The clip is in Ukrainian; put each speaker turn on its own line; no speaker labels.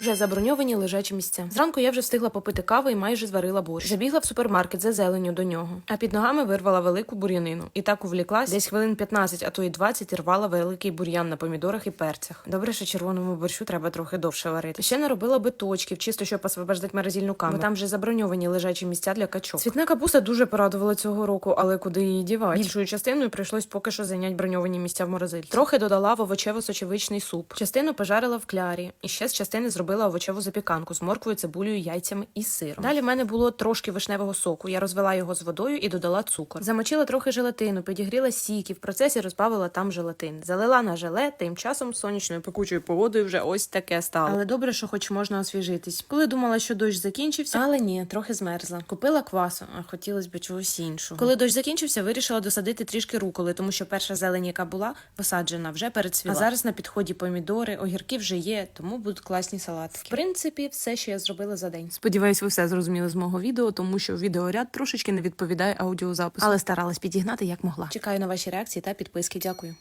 Вже заброньовані лежачі місця. Зранку я вже встигла попити каву і майже зварила борщ. Забігла в супермаркет за зеленню до нього. А під ногами вирвала велику бур'янину. І так увліклась, десь хвилин 15, а то й 20 рвала великий бур'ян на помідорах і перцях. Добре, що червоному борщу треба трохи довше варити. Ще наробила биточків, чисто щоб освобождати морозильну камеру. Бо там вже заброньовані лежачі місця для качок. Цвітна капуста дуже порадувала цього року, але куди її дівати? Більшою частиною прийшлось поки що зайняти броньовані місця в морозиль. Трохи додала в овочево-сочевичний суп. Частину пожарила в клярі, і ще з частини зробила овочеву запіканку з морквою, цибулею, яйцями і сиром. Далі в мене було трошки вишневого соку. Я розвела його з водою і додала цукор. Замочила трохи желатину, підігріла сік і в процесі розбавила там желатин. Залила на желе, тим часом сонячною пекучою погодою вже ось таке стало. Але добре, що хоч можна освіжитись. Коли думала, що дощ закінчився, але ні, трохи змерзла. Купила квасу, а хотілося б чогось іншого. Коли дощ закінчився, вирішила досадити трішки руколи, тому що перша зелень, яка була посаджена, вже перецвіла. А зараз на підході помідори, огірки вже є, тому будуть класні салатики. В принципі, все, що я зробила за день. Сподіваюсь, ви все зрозуміли з мого відео, тому що відеоряд трошечки не відповідає аудіозапису, але старалась підігнати як могла. Чекаю на ваші реакції та підписки. Дякую.